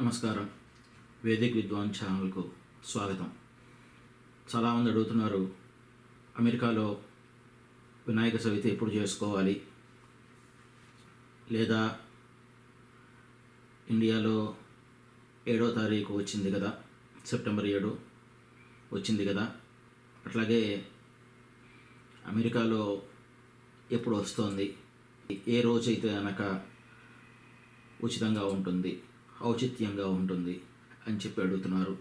నమస్కారం. వేదిక్ విద్వాన్ ఛానల్కు స్వాగతం. చాలామంది అడుగుతున్నారు అమెరికాలో వినాయక చవితి ఎప్పుడు చేసుకోవాలి? లేదా ఇండియాలో ఏడో తారీఖు వచ్చింది కదా సెప్టెంబర్ ఏడు వచ్చింది కదా అట్లాగే అమెరికాలో ఎప్పుడు వస్తోంది? ఏ రోజైతే కనుక ఉచితంగా ఉంటుంది? ఔచిత్యంగా ఉంటుంది అని చెప్పి అడుగుతున్నారు.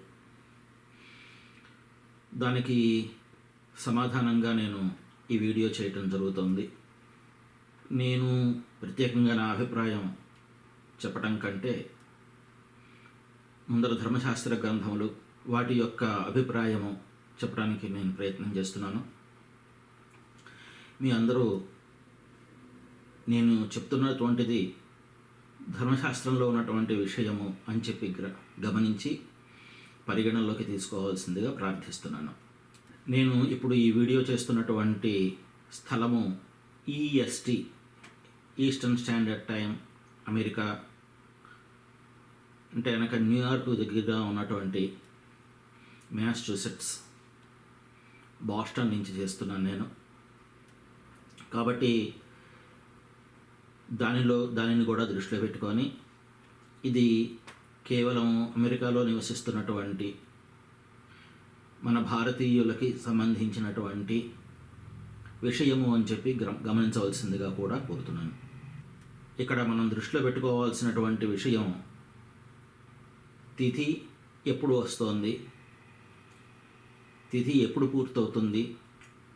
దానికి సమాధానంగా నేను ఈ వీడియో చేయటం జరుగుతుంది. నేను ప్రత్యేకంగా నా అభిప్రాయం చెప్పటం కంటే ముందర ధర్మశాస్త్ర గ్రంథములు వాటి యొక్క అభిప్రాయము చెప్పడానికి నేను ప్రయత్నం చేస్తున్నాను. మీ అందరూ నేను చెప్తున్నటువంటిది ధర్మశాస్త్రంలో ఉన్నటువంటి విషయము అని చెప్పి గమనించి పరిగణనలోకి తీసుకోవాల్సిందిగా ప్రార్థిస్తున్నాను. నేను ఇప్పుడు ఈ వీడియో చేస్తున్నటువంటి స్థలము EST eastern standard time America అంటే వెనక న్యూయార్క్ దగ్గరగా ఉన్నటువంటి మ్యాస్చూసెట్స్ బాస్టన్ నుంచి చేస్తున్నాను నేను. కాబట్టి దానిలో దానిని కూడా దృష్టిలో పెట్టుకొని ఇది కేవలం అమెరికాలో నివసిస్తున్నటువంటి మన భారతీయులకి సంబంధించినటువంటి విషయము అని చెప్పి గమనించవలసిందిగా కూడా కోరుతున్నాను. ఇక్కడ మనం దృష్టిలో పెట్టుకోవాల్సినటువంటి విషయం తిథి ఎప్పుడు వస్తోంది తిథి ఎప్పుడు పూర్తవుతుంది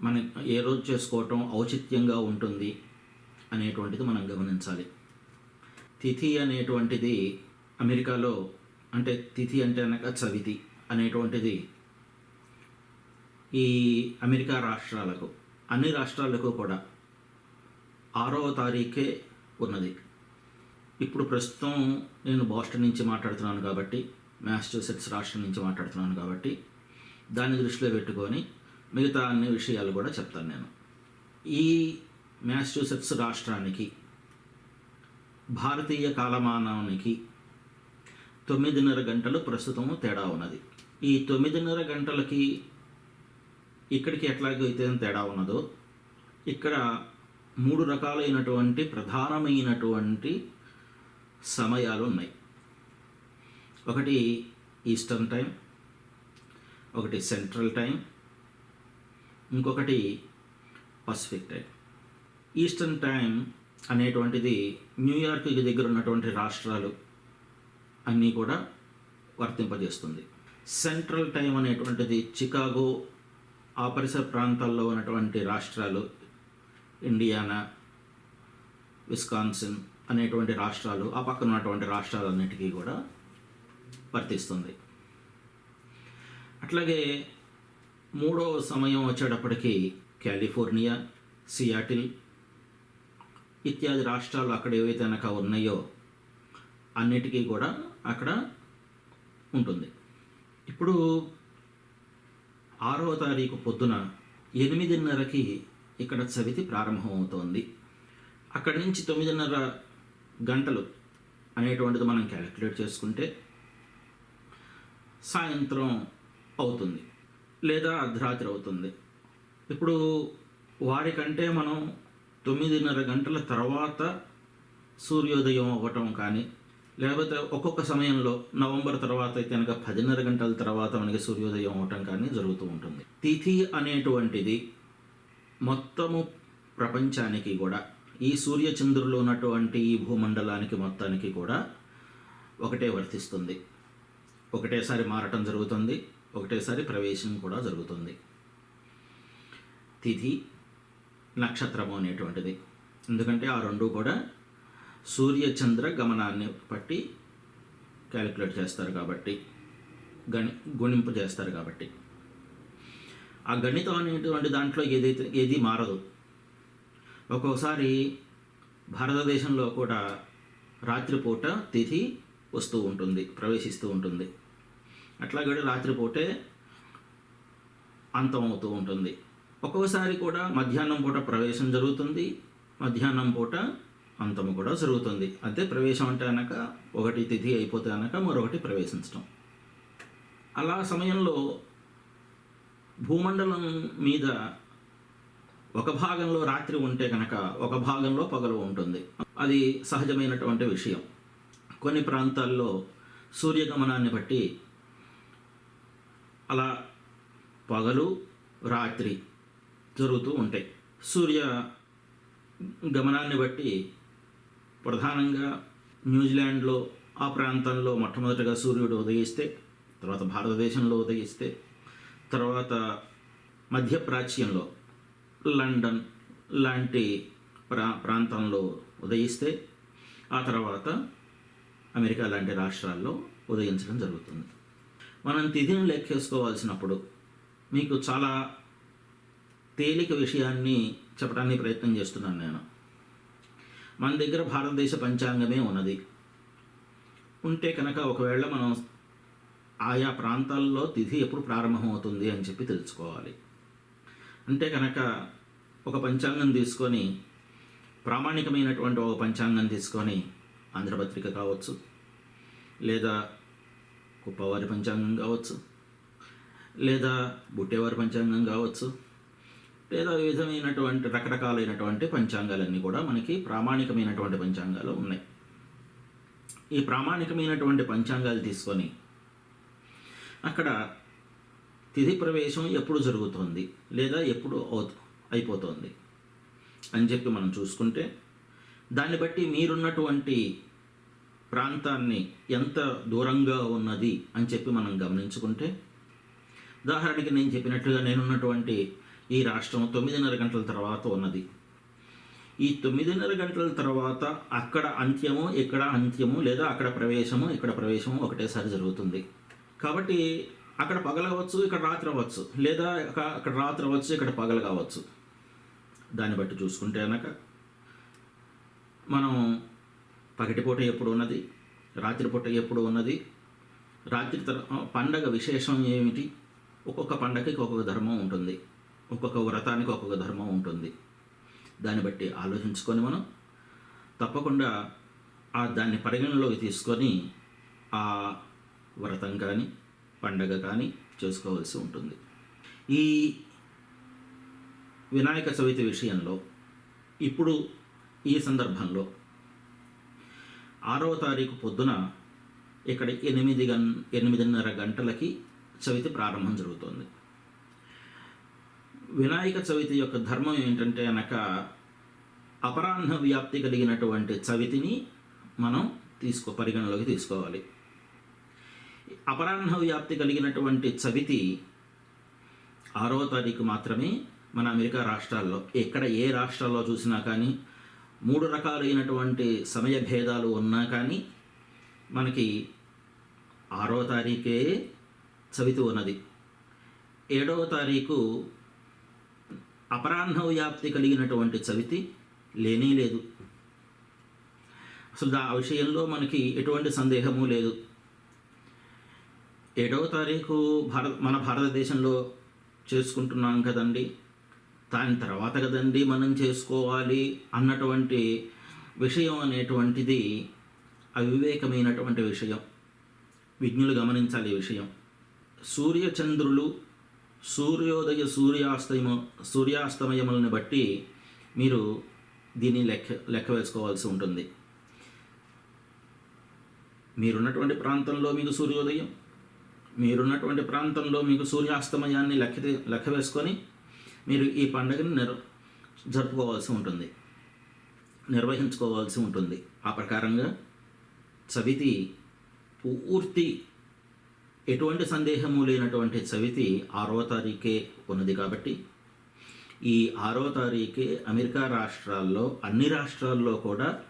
మన ఏ రోజు చేసుకోవటం ఔచిత్యంగా ఉంటుంది అనేటువంటిది మనం గమనించాలి. తిథి అనేటువంటిది అమెరికాలో అంటే తిథి అంటే అనగా చవితి అనేటువంటిది ఈ అమెరికా రాష్ట్రాలకు అన్ని రాష్ట్రాలకు కూడా ఆరవ తారీఖే ఉన్నది. ఇప్పుడు ప్రస్తుతం నేను బాస్టన్ నుంచి మాట్లాడుతున్నాను కాబట్టి మ్యాసచ్యూసెట్స్ రాష్ట్రం నుంచి మాట్లాడుతున్నాను కాబట్టి దాన్ని దృష్టిలో పెట్టుకొని మిగతా అన్ని విషయాలు కూడా చెప్తాను నేను. ఈ మ్యాసచ్యూసెట్స్ రాష్ట్రానికి భారతీయ కాలమానానికి తొమ్మిదిన్నర గంటలు ప్రస్తుతము తేడా ఉన్నది. ఈ తొమ్మిదిన్నర గంటలకి ఇక్కడికి ఎట్లాగైతే తేడా ఉన్నదో ఇక్కడ మూడు రకాలైనటువంటి ప్రధానమైనటువంటి సమయాలు ఉన్నాయి. ఒకటి ఈస్టర్న్ టైం ఒకటి సెంట్రల్ టైం ఇంకొకటి పసిఫిక్ టైం. ఈస్టర్న్ టైం అనేటువంటిది న్యూయార్క్ దగ్గర ఉన్నటువంటి రాష్ట్రాలు అన్నీ కూడా వర్తింపజేస్తుంది. సెంట్రల్ టైం అనేటువంటిది చికాగో ఆ పరిసర ప్రాంతాల్లో ఉన్నటువంటి రాష్ట్రాలు ఇండియానా విస్కాన్సిన్ అనేటువంటి రాష్ట్రాలు ఆ పక్కన ఉన్నటువంటి రాష్ట్రాలన్నిటికీ కూడా వర్తిస్తుంది. అట్లాగే మూడవ సమయం వచ్చేటప్పటికి కాలిఫోర్నియా సియాటిల్ ఇత్యాది రాష్ట్రాలు అక్కడ ఏవైతే అనక ఉన్నాయో అన్నిటికీ కూడా అక్కడ ఉంటుంది. ఇప్పుడు ఆరవ తారీఖు పొద్దున ఎనిమిదిన్నరకి ఇక్కడ చవితి ప్రారంభమవుతోంది. అక్కడి నుంచి తొమ్మిదిన్నర గంటలు అనేటువంటిది మనం క్యాలిక్యులేట్ చేసుకుంటే సాయంత్రం అవుతుంది లేదా అర్ధరాత్రి అవుతుంది. ఇప్పుడు వారికంటే మనం తొమ్మిదిన్నర గంటల తర్వాత సూర్యోదయం అవ్వటం కానీ లేకపోతే ఒక్కొక్క సమయంలో నవంబర్ తర్వాత అయితే కనుక పదిన్నర గంటల తర్వాత మనకి సూర్యోదయం అవటం కానీ జరుగుతూ ఉంటుంది. తిథి అనేటువంటిది మొత్తము ప్రపంచానికి కూడా ఈ సూర్యచంద్రులు ఉన్నటువంటి ఈ భూమండలానికి మొత్తానికి కూడా ఒకటే వర్తిస్తుంది. ఒకటేసారి మారటం జరుగుతుంది ఒకటేసారి ప్రవేశం కూడా జరుగుతుంది. తిథి నక్షత్రము అనేటువంటిది. ఎందుకంటే ఆ రెండు కూడా సూర్యచంద్ర గమనాన్ని బట్టి క్యాలిక్యులేట్ చేస్తారు కాబట్టి గణి గుణింపు చేస్తారు కాబట్టి. ఆ గణితం అనేటువంటి దాంట్లో ఏదైతే ఏది మారదు. ఒక్కోసారి భారతదేశంలో కూడా రాత్రిపూట తిథి వస్తూ ఉంటుంది ప్రవేశిస్తూ ఉంటుంది. అట్లాగే రాత్రిపూటే అంతం అవుతూ ఉంటుంది. ఒక్కోసారి కూడా మధ్యాహ్నం పూట ప్రవేశం జరుగుతుంది మధ్యాహ్నం పూట అంతము కూడా జరుగుతుంది. అదే ప్రవేశం అంటే అనక ఒకటి తిథి అయిపోతే అనక మరొకటి ప్రవేశించడం అలా సమయంలో భూమండలం మీద ఒక భాగంలో రాత్రి ఉంటే కనుక ఒక భాగంలో పగలు ఉంటుంది. అది సహజమైనటువంటి విషయం. కొన్ని ప్రాంతాల్లో సూర్యగమనాన్ని బట్టి అలా పగలు రాత్రి జరుగుతూ ఉంటాయి. సూర్య గమనాన్ని బట్టి ప్రధానంగా న్యూజిలాండ్లో ఆ ప్రాంతంలో మొట్టమొదటిగా సూర్యుడు ఉదయిస్తే తర్వాత భారతదేశంలో ఉదయిస్తే తర్వాత మధ్యప్రాచ్యంలో లండన్ లాంటి ప్రా ప్రాంతంలో ఉదయిస్తే ఆ తర్వాత అమెరికా లాంటి రాష్ట్రాల్లో ఉదయించడం జరుగుతుంది. మనం తిథిని లెక్కేసుకోవాల్సినప్పుడు మీకు చాలా తేలిక విషయాన్ని చెప్పడానికి ప్రయత్నం చేస్తున్నాను నేను. మన దగ్గర భారతదేశ పంచాంగమే ఉన్నది. ఉంటే కనుక ఒకవేళ మనం ఆయా ప్రాంతాల్లో తిథి ఎప్పుడు ప్రారంభమవుతుంది అని చెప్పి తెలుసుకోవాలి. అంటే కనుక ఒక పంచాంగం తీసుకొని ప్రామాణికమైనటువంటి ఒక పంచాంగం తీసుకొని ఆంధ్రపత్రిక కావచ్చు లేదా కుప్పవారి పంచాంగం కావచ్చు లేదా బుట్టేవారి పంచాంగం కావచ్చు లేదా వివిధమైనటువంటి రకరకాలైనటువంటి పంచాంగాలన్నీ కూడా మనకి ప్రామాణికమైనటువంటి పంచాంగాలు ఉన్నాయి. ఈ ప్రామాణికమైనటువంటి పంచాంగాలు తీసుకొని అక్కడ తిథి ప్రవేశం ఎప్పుడు జరుగుతుంది లేదా ఎప్పుడు అవుతు అయిపోతుంది అని చెప్పి మనం చూసుకుంటే దాన్ని బట్టి మీరున్నటువంటి ప్రాంతాన్ని ఎంత దూరంగా ఉన్నది అని చెప్పి మనం గమనించుకుంటే ఉదాహరణకి నేను చెప్పినట్లుగా నేనున్నటువంటి ఈ రాష్ట్రం తొమ్మిదిన్నర గంటల తర్వాత ఉన్నది. ఈ తొమ్మిదిన్నర గంటల తర్వాత అక్కడ అంత్యము ఇక్కడ అంత్యము లేదా అక్కడ ప్రవేశము ఇక్కడ ప్రవేశము ఒకటేసారి జరుగుతుంది. కాబట్టి అక్కడ పగలవచ్చు ఇక్కడ రాత్రి అవ్వచ్చు లేదా అక్కడ రాత్రి అవ్వచ్చు ఇక్కడ పగలు కావచ్చు. దాన్ని బట్టి చూసుకుంటే అనక మనం పగటిపూట ఎప్పుడు ఉన్నది రాత్రిపూట ఎప్పుడు ఉన్నది రాత్రి తర పండగ విశేషం ఏమిటి ఒక్కొక్క పండగకి ఒక్కొక్క ధర్మం ఉంటుంది. ఒక్కొక్క వ్రతానికి ఒక్కొక్క ధర్మం ఉంటుంది. దాన్ని బట్టి ఆలోచించుకొని మనం తప్పకుండా ఆ దాన్ని పరిగణలోకి తీసుకొని ఆ వ్రతం కానీ పండగ కానీ చేసుకోవాల్సి ఉంటుంది. ఈ వినాయక చవితి విషయంలో ఇప్పుడు ఈ సందర్భంలో ఆరవ తారీఖు పొద్దున ఇక్కడ ఎనిమిది గన్ ఎనిమిదిన్నర గంటలకి చవితి ప్రారంభం జరుగుతుంది. వినాయక చవితి యొక్క ధర్మం ఏంటంటే అనక అపరాహ్న వ్యాప్తి కలిగినటువంటి చవితిని మనం తీసుకో పరిగణలోకి తీసుకోవాలి. అపరాహ్న వ్యాప్తి కలిగినటువంటి చవితి ఆరో తారీఖు మాత్రమే మన అమెరికా రాష్ట్రాల్లో ఎక్కడ ఏ రాష్ట్రాల్లో చూసినా కానీ మూడు రకాలైనటువంటి సమయ భేదాలు ఉన్నా కానీ మనకి ఆరో తారీఖే చవితి ఉన్నది. ఏడవ తారీఖు అపరాహ్న వ్యాప్తి కలిగినటువంటి చవితి లేనే లేదు. అసలు ఆ విషయంలో మనకి ఎటువంటి సందేహము లేదు. ఏడవ తారీఖు భారత మన భారతదేశంలో చేసుకుంటున్నాం కదండి. దాని తర్వాత కదండి మనం చేసుకోవాలి అన్నటువంటి విషయం అనేటువంటిది అవివేకమైనటువంటి విషయం. విజ్ఞులు గమనించాలి ఈ విషయం. సూర్యచంద్రులు సూర్యోదయ సూర్యాస్తమ సూర్యాస్తమయములను బట్టి మీరు దీన్ని లెక్క లెక్క వేసుకోవాల్సి ఉంటుంది. మీరున్నటువంటి ప్రాంతంలో మీకు సూర్యోదయం మీరున్నటువంటి ప్రాంతంలో మీకు సూర్యాస్తమయాన్ని లెక్క లెక్క వేసుకొని మీరు ఈ పండుగను నిర్ జరుపుకోవాల్సి ఉంటుంది. నిర్వహించుకోవాల్సి ఉంటుంది. ఆ ప్రకారంగా చవితి పూర్తి ఎటువంటి సందేహము లేనటువంటి చవితి ఆరో తారీఖే ఉన్నది కాబట్టి ఈ ఆరో తారీఖే అమెరికా రాష్ట్రాల్లో అన్ని రాష్ట్రాల్లో కూడా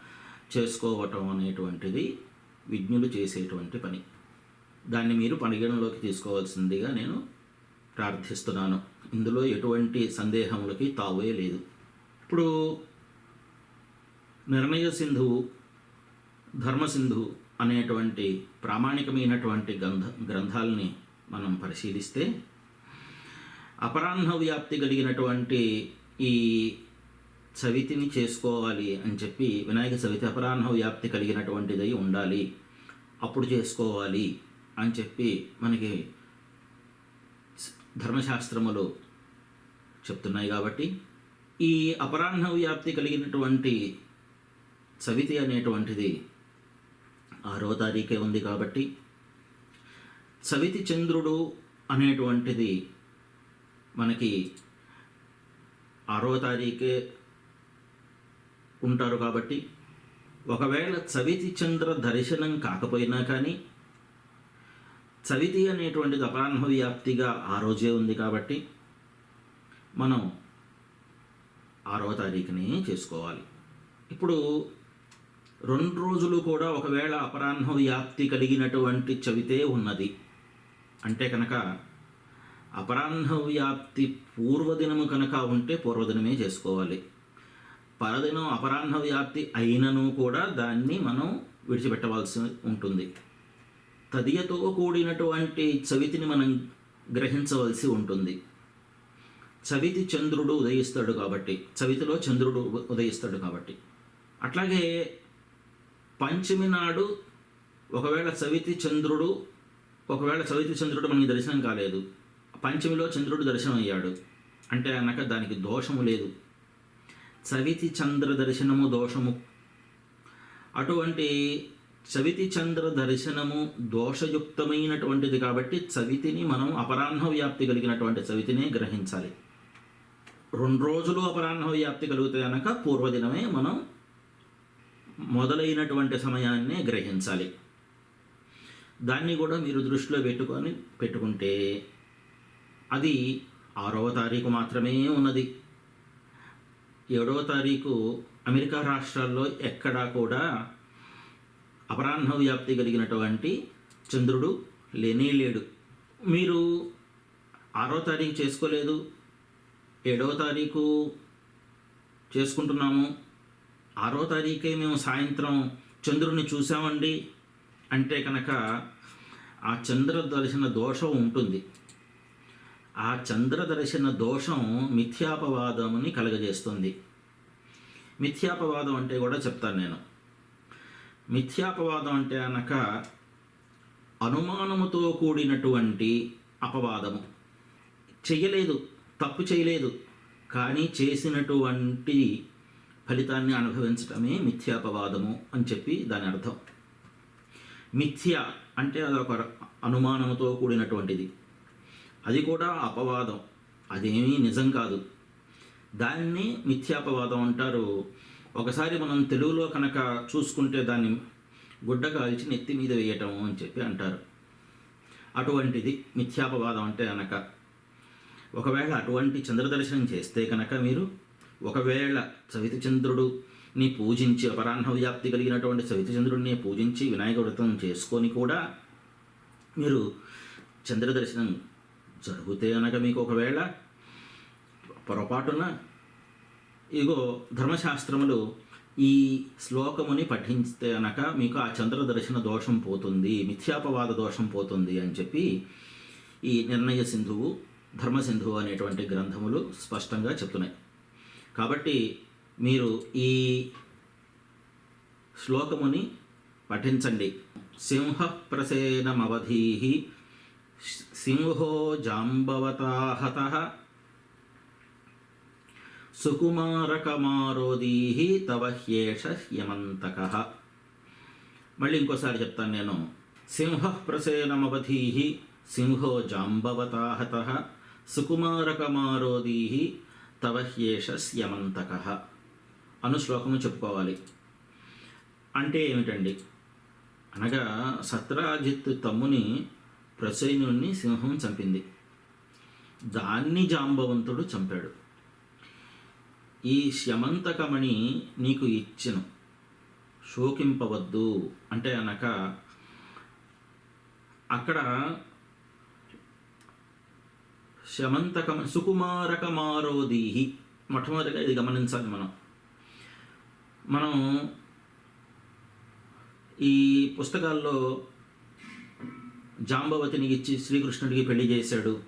చేసుకోవటం అనేటువంటిది విజ్ఞులు చేసేటువంటి పని. దాన్ని మీరు పరిగణలోకి తీసుకోవాల్సిందిగా నేను ప్రార్థిస్తున్నాను. ఇందులో ఎటువంటి సందేహములకి తావే లేదు. ఇప్పుడు నిర్ణయ సింధువు ధర్మసింధు అనేటువంటి ప్రామాణికమైనటువంటి గ్రంథ గ్రంథాలని మనం పరిశీలిస్తే అపరాహ్న వ్యాప్తి కలిగినటువంటి ఈ చవితిని చేసుకోవాలి అని చెప్పి వినాయక చవితి అపరాహ్న వ్యాప్తి కలిగినటువంటిదై ఉండాలి. అప్పుడు చేసుకోవాలి అని చెప్పి మనకి ధర్మశాస్త్రములు చెప్తున్నాయి కాబట్టి ఈ అపరాహ్న వ్యాప్తి కలిగినటువంటి చవితి అనేటువంటిది ఆరో తారీఖే ఉంది కాబట్టి సవితి చంద్రుడు అనేటువంటిది మనకి ఆరో తారీఖే ఉంటారు కాబట్టి ఒకవేళ చవితి చంద్ర దర్శనం కాకపోయినా కానీ చవితి అనేటువంటిది అపరాహ్న వ్యాప్తిగా ఆ రోజే ఉంది కాబట్టి మనం ఆరో తారీఖుని చేసుకోవాలి. ఇప్పుడు రెండు రోజులు కూడా ఒకవేళ అపరాహ్న వ్యాప్తి కలిగినటువంటి చవితే ఉన్నది. అంటే కనుక అపరాహ్న వ్యాప్తి పూర్వదినము కనుక ఉంటే పూర్వదినమే చేసుకోవాలి. పరదినం అపరాహ్న వ్యాప్తి అయినను కూడా దాన్ని మనం విడిచిపెట్టవలసి ఉంటుంది. తదియతో కూడినటువంటి చవితిని మనం గ్రహించవలసి ఉంటుంది. చవితి చంద్రుడు ఉదయిస్తాడు కాబట్టి చవితిలో చంద్రుడు ఉదయిస్తాడు కాబట్టి. అట్లాగే పంచమి నాడు ఒకవేళ చవితి చంద్రుడు ఒకవేళ చవితి చంద్రుడు మనకి దర్శనం కాలేదు. పంచమిలో చంద్రుడు దర్శనం అయ్యాడు అంటే అనక దానికి దోషము లేదు. చవితి చంద్ర దర్శనము దోషము. అటువంటి చవితి చంద్ర దర్శనము దోషయుక్తమైనటువంటిది కాబట్టి చవితిని మనం అపరాహ్న వ్యాప్తి కలిగినటువంటి చవితినే గ్రహించాలి. రెండు రోజులు అపరాహ్న వ్యాప్తి కలిగితే కనుక పూర్వదినమే మనం మొదలైనటువంటి సమయాన్నే గ్రహించాలి. దాన్ని కూడా మీరు దృష్టిలో పెట్టుకొని పెట్టుకుంటే అది ఆరవ తారీఖు మాత్రమే ఉన్నది. ఏడవ తారీఖు అమెరికా రాష్ట్రాల్లో ఎక్కడా కూడా అపరాహ్న వ్యాప్తి కలిగినటువంటి చంద్రుడు లేనే లేడు. మీరు ఆరో తారీఖు చేసుకోలేదు ఏడవ తారీఖు చేసుకుంటున్నాము ఆరో తారీఖే మేము సాయంత్రం చంద్రుని చూసామండి. అంటే కనుక ఆ చంద్ర దర్శన దోషం ఉంటుంది. ఆ చంద్ర దర్శన దోషం మిథ్యాపవాదముని కలగజేస్తుంది. మిథ్యాపవాదం అంటే కూడా చెప్తాను నేను. మిథ్యాపవాదం అంటే అనక అనుమానముతో కూడినటువంటి అపవాదము. చెయ్యలేదు తప్పు చేయలేదు కానీ చేసినటువంటి ఫలితాన్ని అనుభవించటమే మిథ్యాపవాదము అని చెప్పి దాని అర్థం. మిథ్య అంటే అదొక అనుమానంతో కూడినటువంటిది. అది కూడా అపవాదం. అదేమీ నిజం కాదు. దాన్ని మిథ్యాపవాదం అంటారు. ఒకసారి మనం తెలుగులో కనుక చూసుకుంటే దాన్ని గుడ్డ కాల్చి నెత్తి మీద వేయటం అని చెప్పి అంటారు. అటువంటిది మిథ్యాపవాదం అంటే అనక. ఒకవేళ అటువంటి చంద్రదర్శనం చేస్తే కనుక మీరు ఒకవేళ సవితచంద్రుడు ని పూజించి అపరాహ్న వ్యాప్తి కలిగినటువంటి సవితచంద్రుడిని పూజించి వినాయక వ్రతం చేసుకొని కూడా మీరు చంద్ర దర్శనం జరిగితే అనగా మీకు ఒకవేళ పొరపాటున ఇగో ధర్మశాస్త్రములు ఈ శ్లోకముని పఠించితే అనక మీకు ఆ చంద్ర దర్శన దోషం పోతుంది మిథ్యాపవాద దోషం పోతుంది అని చెప్పి ఈ నిర్ణయ సింధువు ధర్మసింధువు అనేటువంటి గ్రంథములు స్పష్టంగా చెప్తున్నాయి. కాబట్టి మీరు ఈ శ్లోకముని పఠించండి. సింహ ప్రసేనమవధీ సింహో జాంబవతాహత సుకుమారకమారోదీ తవ హ్యేష యమంతక మళ్ళీ ఇంకోసారి చెప్తాను నేను. సింహ ప్రసేనమవధీ సింహో జాంబవతాహత సుకుమారకమారోదీ తవహ్యేష యమంతక అను శ్లోకము చెప్పుకోవాలి. అంటే ఏమిటండి? అనగా సత్రాజిత్ తమ్ముని ప్రసైనుణ్ణి సింహం చంపింది. దాన్ని జాంబవంతుడు చంపాడు. ఈ శమంతకమణి నీకు ఇచ్చెను. శోకింపవద్దు. అంటే అనక అక్కడ శమంతకమ సుకుమారకమారోదీహి మొట్టమొదటిగా ఇది గమనించాలి మనం. మనం ఈ పుస్తకాల్లో జాంబవతిని ఇచ్చి శ్రీకృష్ణుడికి పెళ్ళి చేశాడు.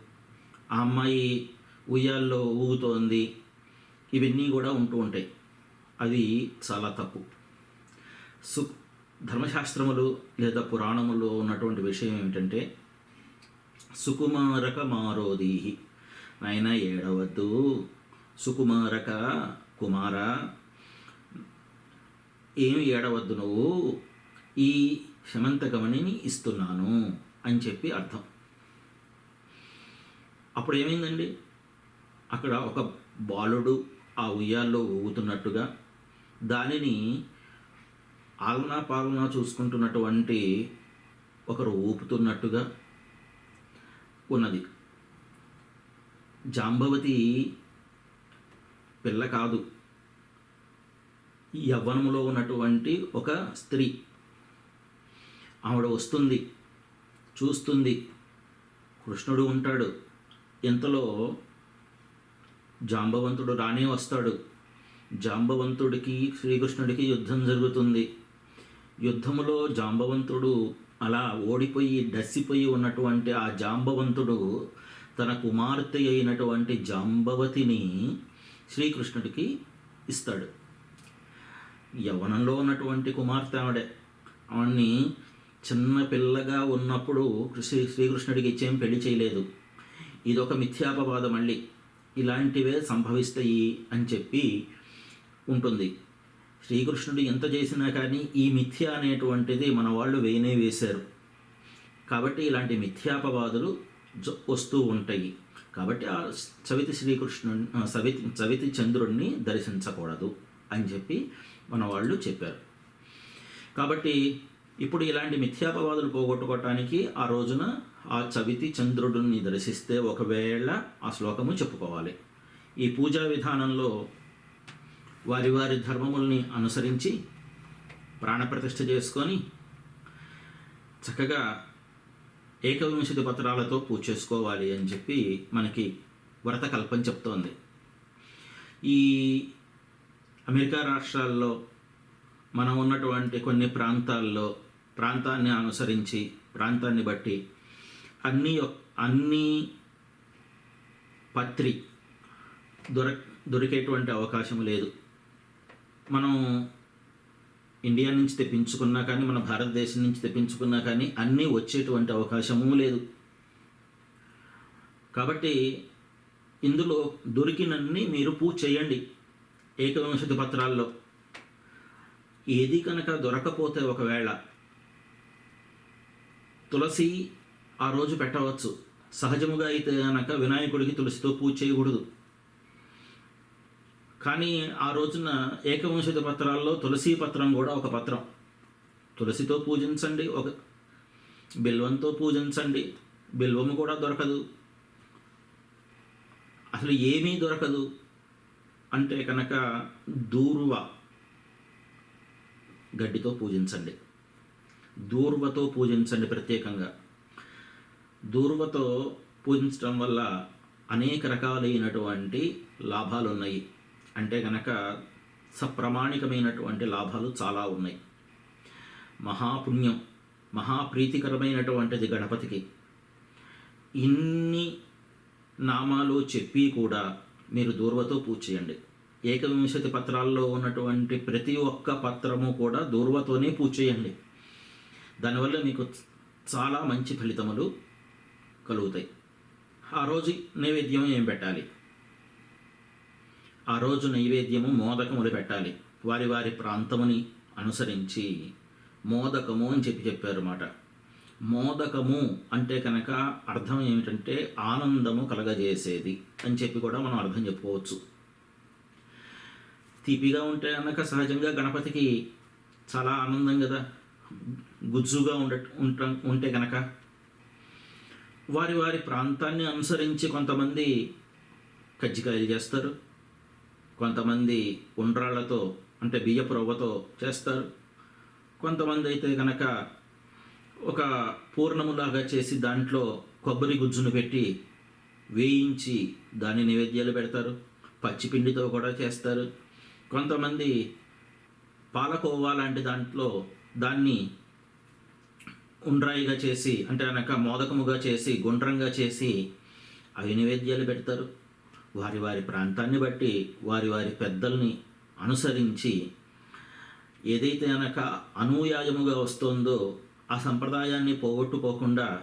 ఆ అమ్మాయి ఉయ్యాల్లో ఊగుతోంది. ఇవన్నీ కూడా ఉంటూ ఉంటాయి. అది చాలా తప్పు. సు ధర్మశాస్త్రములు లేదా పురాణములో ఉన్నటువంటి విషయం ఏమిటంటే సుకుమారక మారోదీహి ఆయన ఏడవద్దు. సుకుమారక కుమార ఏమి ఏడవద్దు నువ్వు? ఈ శమంతకమణిని ఇస్తున్నాను అని చెప్పి అర్థం. అప్పుడు ఏమైందండి? అక్కడ ఒక బాలుడు ఆ ఉయ్యాల్లో ఊగుతున్నట్టుగా దానిని ఆలనా పాలనా చూసుకుంటున్నటువంటి ఒకరు ఊపుతున్నట్టుగా ఉన్నది. జాంబవతి పిల్ల కాదు. యవ్వనములో ఉన్నటువంటి ఒక స్త్రీ. ఆవిడ వస్తుంది చూస్తుంది. కృష్ణుడు ఉంటాడు. ఇంతలో జాంబవంతుడు రానే వస్తాడు. జాంబవంతుడికి శ్రీకృష్ణుడికి యుద్ధం జరుగుతుంది. యుద్ధములో జాంబవంతుడు అలా ఓడిపోయి డస్సిపోయి ఉన్నటువంటి ఆ జాంబవంతుడు తన కుమార్తె అయినటువంటి జాంబవతిని శ్రీకృష్ణుడికి ఇస్తాడు. యవ్వనంలో ఉన్నటువంటి కుమార్తె ఆవిడే. ఆవిడ్ని చిన్న పిల్లగా ఉన్నప్పుడు శ్రీ శ్రీకృష్ణుడికి ఇచ్చేం పెళ్ళి చేయలేదు. ఇదొక మిథ్యాపవాదం మళ్ళీ. ఇలాంటివే సంభవిస్తాయి అని చెప్పి ఉంటుంది. శ్రీకృష్ణుడు ఎంత చేసినా కానీ ఈ మిథ్య అనేటువంటిది మన వాళ్ళు వేనే వేశారు. కాబట్టి ఇలాంటి మిథ్యాపవాదులు జ- వస్తూ ఉంటాయి. కాబట్టి ఆ చవితి శ్రీకృష్ణుని ఆ, సవితి చవితి చంద్రుడిని దర్శించకూడదు అని చెప్పి మన వాళ్ళు చెప్పారు. కాబట్టి ఇప్పుడు ఇలాంటి మిథ్యాపవాదులు పోగొట్టుకోవటానికి ఆ రోజున ఆ చవితి చంద్రుడిని దర్శిస్తే ఒకవేళ ఆ శ్లోకము చెప్పుకోవాలి. ఈ పూజా విధానంలో వారి వారి ధర్మముల్ని అనుసరించి ప్రాణప్రతిష్ఠ చేసుకొని చక్కగా ఏకవింశతి పత్రాలతో పూజ చేసుకోవాలి అని చెప్పి మనకి వ్రతకల్పం చెప్తోంది. ఈ అమెరికా రాష్ట్రాల్లో మనం ఉన్నటువంటి కొన్ని ప్రాంతాల్లో ప్రాంతాన్ని అనుసరించి ప్రాంతాన్ని బట్టి అన్ని అన్ని పత్రి దొర దొరికేటువంటి అవకాశం లేదు. మనం ఇండియా నుంచి తెప్పించుకున్నా కానీ మన భారతదేశం నుంచి తెప్పించుకున్నా కానీ అన్నీ వచ్చేటువంటి అవకాశము లేదు. కాబట్టి ఇందులో దొరికినన్ని మీరు పూజ చేయండి ఏకవింశతి పత్రాల్లో. ఏది కనుక దొరకపోతే ఒకవేళ తులసి ఆ రోజు పెట్టవచ్చు. సహజముగా అయితే కనుక వినాయకుడికి తులసితో పూజ చేయకూడదు. కానీ ఆ రోజున ఏకవంశత పత్రాల్లో తులసి పత్రం కూడా ఒక పత్రం. తులసితో పూజించండి ఒక బిల్వంతో పూజించండి బిల్వము కూడా దొరకదు. అసలు ఏమీ దొరకదు అంటే కనుక దూర్వ గడ్డితో పూజించండి. దూర్వతో పూజించండి ప్రత్యేకంగా. దూర్వతో పూజించడం వల్ల అనేక రకాలైనటువంటి లాభాలు ఉన్నాయి అంటే కనుక సప్రమాణికమైనటువంటి లాభాలు చాలా ఉన్నాయి. మహాపుణ్యం మహాప్రీతికరమైనటువంటిది గణపతికి. ఇన్ని నామాలు చెప్పి కూడా మీరు దూర్వతో పూజ చేయండి. ఏకవింశతి పత్రాల్లో ఉన్నటువంటి ప్రతి ఒక్క పత్రము కూడా దూర్వతోనే పూజ చేయండి. దానివల్ల మీకు చాలా మంచి ఫలితములు కలుగుతాయి. ఆ రోజు నైవేద్యం ఏం పెట్టాలి? ఆ రోజు నైవేద్యము మోదకములు పెట్టాలి వారి వారి ప్రాంతముని అనుసరించి మోదకము అని చెప్పి చెప్పారు మాట మోదకము అంటే కనుక అర్థం ఏమిటంటే ఆనందము కలగజేసేది అని చెప్పి కూడా మనం అర్థం చెప్పుకోవచ్చు. తీపిగా ఉంటే కనుక సహజంగా గణపతికి చాలా ఆనందం కదా. గుజ్జుగా ఉండ ఉంట ఉంటే కనుక వారి వారి ప్రాంతాన్ని అనుసరించి కొంతమంది కజ్జికాయలు చేస్తారు. కొంతమంది ఉండ్రాళ్ళతో అంటే బియ్యపు రవ్వతో చేస్తారు. కొంతమంది అయితే కనుక ఒక పూర్ణములాగా చేసి దాంట్లో కొబ్బరి గుజ్జును పెట్టి వేయించి దాని నైవేద్యాలు పెడతారు. పచ్చిపిండితో కూడా చేస్తారు. కొంతమంది పాలకోవా లాంటి దాంట్లో దాన్ని ఉండ్రాయిగా చేసి అంటే అనక మోదకముగా చేసి గుండ్రంగా చేసి అవి నైవేద్యాలు పెడతారు. వారి వారి ప్రాంతాన్ని బట్టి వారి వారి పెద్దల్ని అనుసరించి ఏదైతే అనక అనుయాయముగా వస్తుందో ఆ సంప్రదాయాన్ని పోగొట్టుకోకుండా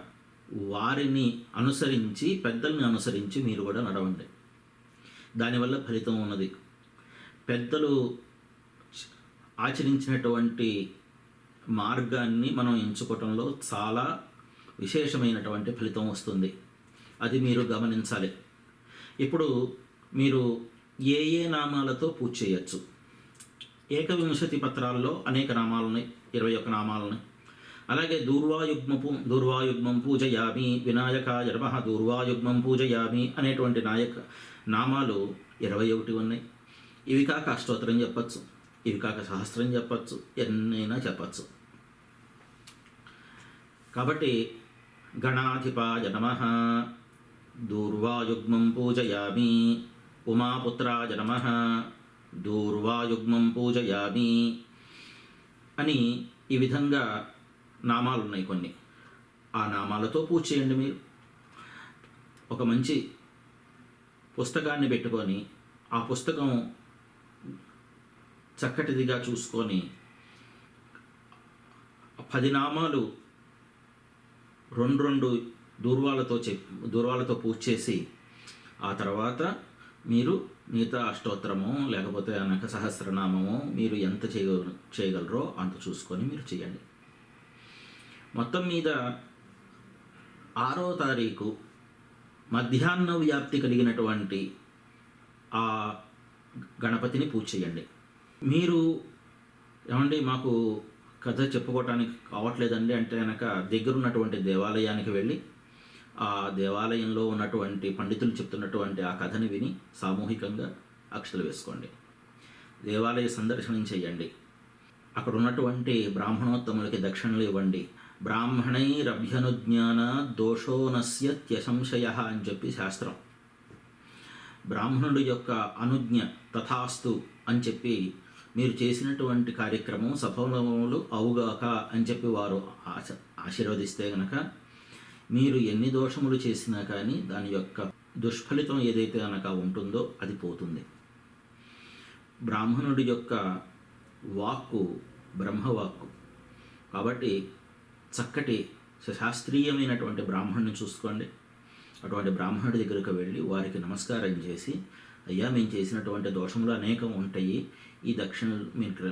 వారిని అనుసరించి పెద్దల్ని అనుసరించి మీరు కూడా నడవండి. దానివల్ల ఫలితం ఉన్నది. పెద్దలు ఆచరించినటువంటి మార్గాన్ని మనం ఎంచుకోవటంలో చాలా విశేషమైనటువంటి ఫలితం వస్తుంది. అది మీరు గమనించాలి. ఇప్పుడు మీరు ఏ ఏ నామాలతో పూజ చేయొచ్చు? ఏకవింశతి పత్రాల్లో అనేక నామాలు ఉన్నాయి ఇరవై ఒక్క నామాలు ఉన్నాయి అలాగే దూర్వాయుగ్మపు దూర్వాయుగ్మం పూజయామి వినాయకాయ నమ దూర్వాయుగ్మం పూజయామి అనేటువంటి నాయక నామాలు ఇరవై ఒకటి ఉన్నాయి. ఇవి కాక అష్టోత్తరం చెప్పచ్చు. ఇవి కాక సహస్రం చెప్పచ్చు. ఎన్నైనా చెప్పచ్చు. కాబట్టి గణాధిపాయ నమ. దూర్వాయుగ్మం పూజయామి ఉమాపుత్రాయ నమ దూర్వాయుగ్మం పూజయామి అని ఈ విధంగా నామాలు ఉన్నాయి కొన్ని. ఆ నామాలతో పూజ చేయండి మీరు. ఒక మంచి పుస్తకాన్ని పెట్టుకొని ఆ పుస్తకం చక్కటిదిగా చూసుకొని పది నామాలు రెండు రెండు దూర్వాలతో చెప్ దూర్వాలతో పూజ చేసి ఆ తర్వాత మీరు మిగతా అష్టోత్తరము లేకపోతే అనక సహస్రనామము మీరు ఎంత చేయ చేయగలరో అంత చూసుకొని మీరు చేయండి. మొత్తం మీద ఆరో తారీఖు మధ్యాహ్న వ్యాప్తి కలిగినటువంటి ఆ గణపతిని పూజ చేయండి. మీరు ఏమండి మాకు కథ చెప్పుకోవటానికి కావట్లేదండి అంటే కనుక దగ్గరున్నటువంటి దేవాలయానికి వెళ్ళి ఆ దేవాలయంలో ఉన్నటువంటి పండితులు చెప్తున్నటువంటి ఆ కథని విని సామూహికంగా అక్షలు వేసుకోండి. దేవాలయ సందర్శనం చేయండి. అక్కడ ఉన్నటువంటి బ్రాహ్మణోత్తములకి దక్షిణలు ఇవ్వండి. బ్రాహ్మణైరభ్యనుజ్ఞాన దోషోనస్య త్యసంశయ అని చెప్పి శాస్త్రం. బ్రాహ్మణుడి యొక్క అనుజ్ఞ తథాస్తు అని చెప్పి మీరు చేసినటువంటి కార్యక్రమం సఫలములు అవుగాక అని చెప్పి వారు ఆశ ఆశీర్వదిస్తే గనక మీరు ఎన్ని దోషములు చేసినా కానీ దాని యొక్క దుష్ఫలితం ఏదైతే కనుక ఉంటుందో అది పోతుంది. బ్రాహ్మణుడి యొక్క వాక్కు బ్రహ్మవాక్కు. కాబట్టి చక్కటి శాస్త్రీయమైనటువంటి బ్రాహ్మణుని చూసుకోండి. అటువంటి బ్రాహ్మణుడి దగ్గరకు వెళ్ళి వారికి నమస్కారం చేసి అయ్యా మేము చేసినటువంటి దోషములు అనేకం ఉంటాయి. ఈ దక్షిణలు మీరు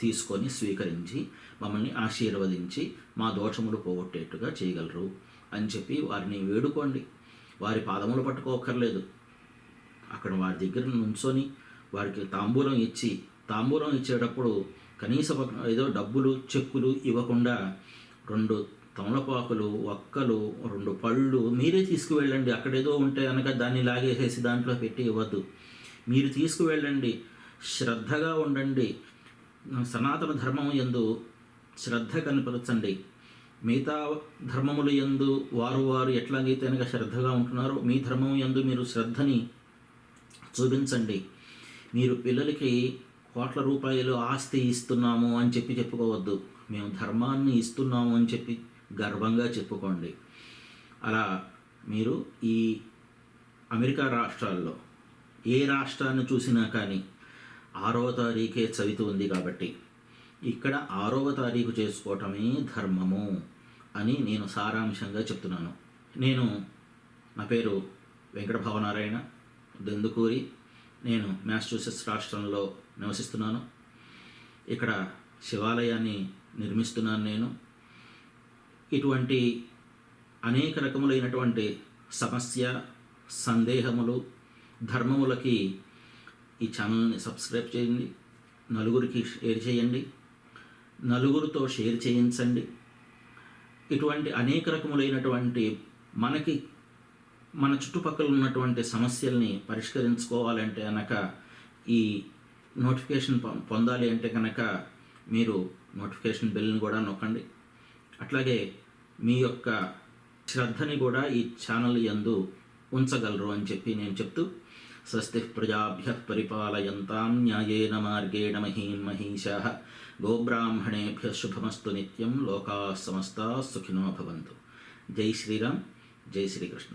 తీసుకొని స్వీకరించి మమ్మల్ని ఆశీర్వదించి మా దోషములు పోగొట్టేట్టుగా చేయగలరు. అని చెప్పి వారిని వేడుకోండి. వారి పాదములు పట్టుకోకర్లేదు అక్కడ వారి దగ్గర నుంచొని వారికి తాంబూలం ఇచ్చి తాంబూలం ఇచ్చేటప్పుడు కనీస ఏదో డబ్బులు చెక్కులు ఇవ్వకుండా రెండు తమలపాకులు ఒక్కలు రెండు పళ్ళు మీరే తీసుకువెళ్ళండి. అక్కడేదో ఉంటే కనుక దాన్ని లాగేసేసి దాంట్లో పెట్టి ఇవ్వద్దు. మీరు తీసుకువెళ్ళండి. శ్రద్ధగా ఉండండి. సనాతన ధర్మం ఎందు శ్రద్ధ కనపరచండి. మిగతా ధర్మములు ఎందు వారు వారు ఎట్లాగైతే శ్రద్ధగా ఉంటున్నారో మీ ధర్మం ఎందు మీరు శ్రద్ధని చూపించండి. మీరు పిల్లలకి కోట్ల రూపాయలు ఆస్తి ఇస్తున్నాము అని చెప్పి చెప్పుకోవద్దు. మేము ధర్మాన్ని ఇస్తున్నాము అని చెప్పి గర్వంగా చెప్పుకోండి. అలా మీరు ఈ అమెరికా రాష్ట్రాల్లో ఏ రాష్ట్రాన్ని చూసినా కానీ ఆరవ తారీఖే చవితి ఉంది కాబట్టి ఇక్కడ ఆరవ తారీఖు చేసుకోవటమే ధర్మము. అని నేను సారాంశంగా చెప్తున్నాను. నేను నా పేరు వెంకట భవనారాయణ దెందుకూరి. నేను మ్యాసచ్యూసెట్స్ రాష్ట్రంలో నివసిస్తున్నాను. ఇక్కడ శివాలయాన్ని నిర్మిస్తున్నాను నేను. ఇటువంటి అనేక రకములైనటువంటి సమస్య సందేహములు ధర్మములకి ఈ ఛానల్ని సబ్స్క్రైబ్ చేయండి. నలుగురికి షేర్ చేయండి. నలుగురితో షేర్ చేయించండి. ఇటువంటి అనేక రకములైనటువంటి మనకి మన చుట్టుపక్కల ఉన్నటువంటి సమస్యల్ని పరిష్కరించుకోవాలంటే కనుక ఈ నోటిఫికేషన్ పొందాలి అంటే కనుక మీరు నోటిఫికేషన్ బిల్ని కూడా నొక్కండి. అట్లాగే మీ యొక్క శ్రద్ధని కూడా ఈ ఛానల్ యందు ఉంచగలరు అని చెప్పి నేను చెప్తూ స్వస్తి ప్రజాభ్య పరిపాలయంతాం న్యాయేన మార్గేణ మహీం మహిషా. గోబ్రాహ్మణేభ్య శుభమస్తు నిత్యం లోకా సమస్త సుఖినో భవంతు జై శ్రీరామ్ జై శ్రీకృష్ణ